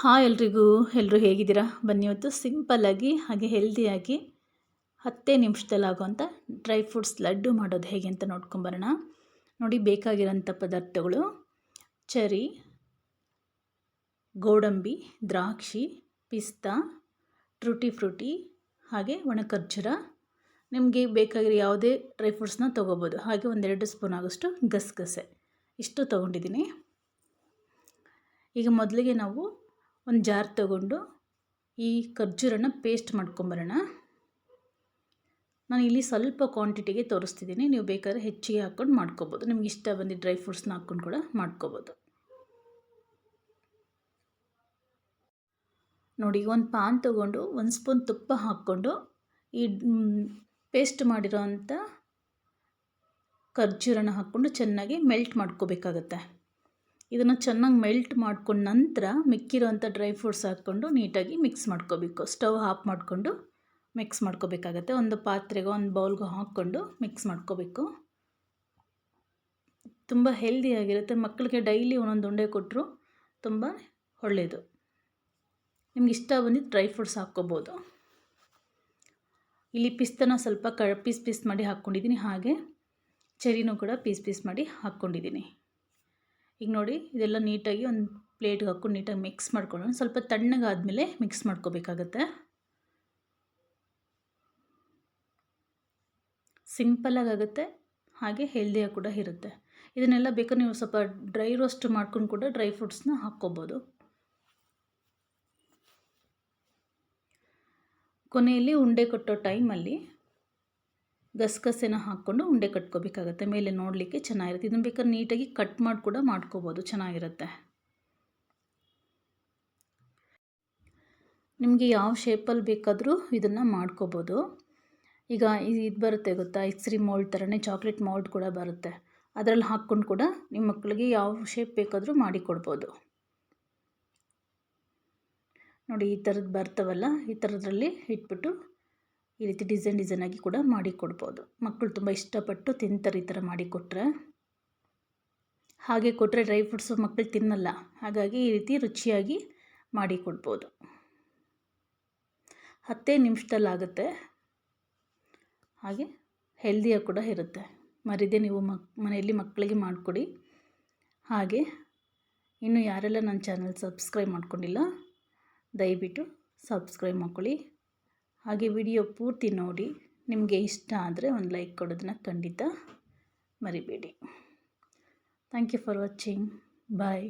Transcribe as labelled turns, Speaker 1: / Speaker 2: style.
Speaker 1: Hi ಎಲ್ರಿಗೂ ಎಲ್ಲರೂ ಹೇಗಿದ್ದೀರಾ? ಬನ್ನಿ ಇವತ್ತು ಸಿಂಪಲ್ಲಾಗಿ ಹಾಗೆ ಹೆಲ್ದಿಯಾಗಿ ಹತ್ತೇ ನಿಮಿಷದಲ್ಲಿ ಆಗೋವಂಥ ಡ್ರೈ ಫ್ರೂಟ್ಸ್ ಲಡ್ಡು ಮಾಡೋದು ಹೇಗೆ ಅಂತ ನೋಡ್ಕೊಂಬರೋಣ ನೋಡಿ, ಬೇಕಾಗಿರೋಂಥ ಪದಾರ್ಥಗಳು. ಚರಿ, ಗೋಡಂಬಿ, ದ್ರಾಕ್ಷಿ, ಪಿಸ್ತಾ ಟ್ರೂಟಿ ಫ್ರೂಟಿ ಹಾಗೆ ಒಣ ಖರ್ಜೂರ ನಿಮಗೆ ಬೇಕಾಗಿರೋ ಯಾವುದೇ ಡ್ರೈ ಫ್ರೂಟ್ಸ್ನ ತೊಗೋಬೋದು. ಹಾಗೆ ಒಂದೆರಡು ಸ್ಪೂನ್ ಆಗೋಷ್ಟು ಗಸಗಸೆ. ಇಷ್ಟು ತೊಗೊಂಡಿದ್ದೀನಿ. ಈಗ ಮೊದಲಿಗೆ ನಾವು ಒಂದು ಜಾರ್ ತಗೊಂಡು ಈ ಖರ್ಜೂರನ ಪೇಸ್ಟ್ ಮಾಡ್ಕೊಂಬರೋಣ. ನಾನು ಇಲ್ಲಿ ಸ್ವಲ್ಪ ಕ್ವಾಂಟಿಟಿಗೆ ತೋರಿಸ್ತಿದ್ದೀನಿ. ನೀವು ಬೇಕಾದ್ರೆ ಹೆಚ್ಚಿಗೆ ಹಾಕ್ಕೊಂಡು ಮಾಡ್ಕೋಬೋದು. ನಿಮ್ಗೆ ಇಷ್ಟ ಬಂದು ಡ್ರೈ ಫ್ರೂಟ್ಸ್ನ ಹಾಕ್ಕೊಂಡು ಕೂಡ ಮಾಡ್ಕೋಬೋದು. ನೋಡಿ, ಒಂದು ಪಾನ್ ತೊಗೊಂಡು ಒಂದು ಸ್ಪೂನ್ ತುಪ್ಪ ಹಾಕ್ಕೊಂಡು ಈ ಪೇಸ್ಟ್ ಮಾಡಿರೋ ಅಂಥ ಖರ್ಜೂರನ ಹಾಕ್ಕೊಂಡು ಚೆನ್ನಾಗಿ ಮೆಲ್ಟ್ ಮಾಡ್ಕೋಬೇಕಾಗತ್ತೆ. ಇದನ್ನು ಚೆನ್ನಾಗಿ ಮೆಲ್ಟ್ ಮಾಡ್ಕೊಂಡ ನಂತರ ಮಿಕ್ಕಿರೋಂಥ ಡ್ರೈ ಫ್ರೂಟ್ಸ್ ಹಾಕ್ಕೊಂಡು ನೀಟಾಗಿ ಮಿಕ್ಸ್ ಮಾಡ್ಕೋಬೇಕು. ಸ್ಟವ್ ಆಫ್ ಮಾಡಿಕೊಂಡು ಮಿಕ್ಸ್ ಮಾಡ್ಕೋಬೇಕಾಗತ್ತೆ. ಒಂದು ಪಾತ್ರೆಗೋ ಒಂದು ಬೌಲ್ಗೋ ಹಾಕ್ಕೊಂಡು ಮಿಕ್ಸ್ ಮಾಡ್ಕೋಬೇಕು. ತುಂಬ ಹೆಲ್ದಿಯಾಗಿರುತ್ತೆ ಮಕ್ಕಳಿಗೆ ಡೈಲಿ ಒಂದೊಂದು ಉಂಡೆ ಕೊಟ್ಟರು ತುಂಬ ಒಳ್ಳೆಯದು ನಿಮ್ಗೆ ಇಷ್ಟ ಬಂದಿದ್ದು ಡ್ರೈ ಫ್ರೂಟ್ಸ್ ಹಾಕ್ಕೋಬೋದು. ಇಲ್ಲಿ ಪಿಸ್ತನ ಸ್ವಲ್ಪ ಕ ಪೀಸ್ ಪೀಸ್ ಮಾಡಿ ಹಾಕ್ಕೊಂಡಿದ್ದೀನಿ ಹಾಗೆ ಚೆರಿನೂ ಕೂಡ ಪೀಸ್ ಪೀಸ್ ಮಾಡಿ ಹಾಕ್ಕೊಂಡಿದ್ದೀನಿ ಈಗ ನೋಡಿ, ಇದೆಲ್ಲ ನೀಟಾಗಿ ಒಂದು ಪ್ಲೇಟ್ಗೆ ಹಾಕ್ಕೊಂಡು ನೀಟಾಗಿ ಮಿಕ್ಸ್ ಮಾಡ್ಕೊಳ್ಳೋಣ. ಸ್ವಲ್ಪ ತಣ್ಣಗಾದಮೇಲೆ ಮಿಕ್ಸ್ ಮಾಡ್ಕೋಬೇಕಾಗತ್ತೆ. ಸಿಂಪಲ್ಲಾಗಿ ಆಗುತ್ತೆ ಹಾಗೆ ಹೆಲ್ದಿಯಾಗಿ ಕೂಡ ಇರುತ್ತೆ. ಇದನ್ನೆಲ್ಲ ಬೇಕಾದ್ರೆ ನೀವು ಸ್ವಲ್ಪ ಡ್ರೈ ರೋಸ್ಟ್ ಮಾಡ್ಕೊಂಡು ಕೂಡ ಡ್ರೈ ಫ್ರೂಟ್ಸ್ನ ಹಾಕ್ಕೋಬೋದು. ಕೊನೆಯಲ್ಲಿ ಉಂಡೆ ಕೊಟ್ಟೋ ಟೈಮಲ್ಲಿ ಗಸಗಸೆನ ಹಾಕ್ಕೊಂಡು ಉಂಡೆ ಕಟ್ಕೋಬೇಕಾಗತ್ತೆ. ಮೇಲೆ ನೋಡಲಿಕ್ಕೆ ಚೆನ್ನಾಗಿರುತ್ತೆ. ಇದನ್ನು ಬೇಕಾದ್ರೆ ನೀಟಾಗಿ ಕಟ್ ಮಾಡಿ ಕೂಡ ಮಾಡ್ಕೋಬೋದು. ಚೆನ್ನಾಗಿರುತ್ತೆ. ನಿಮಗೆ ಯಾವ ಶೇಪಲ್ಲಿ ಬೇಕಾದರೂ ಇದನ್ನು ಮಾಡ್ಕೋಬೋದು. ಈಗ ಇದು ಬರುತ್ತೆ ಗೊತ್ತಾ? ಐಸ್ಕ್ರೀಮ್ ಮೋಲ್ಡ್ ಥರನೇ ಚಾಕ್ಲೇಟ್ ಮೋಲ್ಡ್ ಕೂಡ ಬರುತ್ತೆ. ಅದರಲ್ಲಿ ಹಾಕ್ಕೊಂಡು ಕೂಡ ನಿಮ್ಮ ಮಕ್ಕಳಿಗೆ ಯಾವ ಶೇಪ್ ಬೇಕಾದರೂ ಮಾಡಿಕೊಡ್ಬೋದು ನೋಡಿ, ಈ ಥರದ್ದು ಬರ್ತವಲ್ಲ, ಈ ಥರದ್ರಲ್ಲಿ ಇಟ್ಬಿಟ್ಟು ಈ ರೀತಿ ಡಿಸೈನ್ ಡಿಸೈನ್ ಆಗಿ ಕೂಡ ಮಾಡಿ ಕೊಡ್ಬೋದು. ಮಕ್ಕಳು ತುಂಬ ಇಷ್ಟಪಟ್ಟು ತಿಂತಾರೆ ಈ ಥರ ಮಾಡಿ ಕೊಟ್ಟರೆ ಹಾಗೆ ಕೊಟ್ಟರೆ ಡ್ರೈ ಫ್ರೂಟ್ಸು ಮಕ್ಕಳು ತಿನ್ನಲ್ಲ. ಹಾಗಾಗಿ ಈ ರೀತಿ ರುಚಿಯಾಗಿ ಮಾಡಿ ಕೊಡ್ಬೋದು. ಹತ್ತೇ ನಿಮಿಷದಲ್ಲಾಗುತ್ತೆ ಹಾಗೆ ಹೆಲ್ದಿಯಾಗಿ ಕೂಡ ಇರುತ್ತೆ. ಮರಿದೇ ನೀವು ಮಕ್, ಮನೆಯಲ್ಲಿ ಮಕ್ಕಳಿಗೆ ಮಾಡಿಕೊಡಿ. ಹಾಗೆ ಇನ್ನು ಯಾರೆಲ್ಲ ನನ್ನ ಚಾನಲ್ ಸಬ್ಸ್ಕ್ರೈಬ್ ಮಾಡ್ಕೊಂಡಿಲ್ಲ, ದಯವಿಟ್ಟು ಸಬ್ಸ್ಕ್ರೈಬ್ ಮಾಡ್ಕೊಳ್ಳಿ. ಹಾಗೆ ವಿಡಿಯೋ ಪೂರ್ತಿ ನೋಡಿ, ನಿಮಗೆ ಇಷ್ಟ ಆದರೆ ಒಂದು ಲೈಕ್ ಕೊಡೋದನ್ನ ಖಂಡಿತ ಮರಿಬೇಡಿ. Thank you for watching bye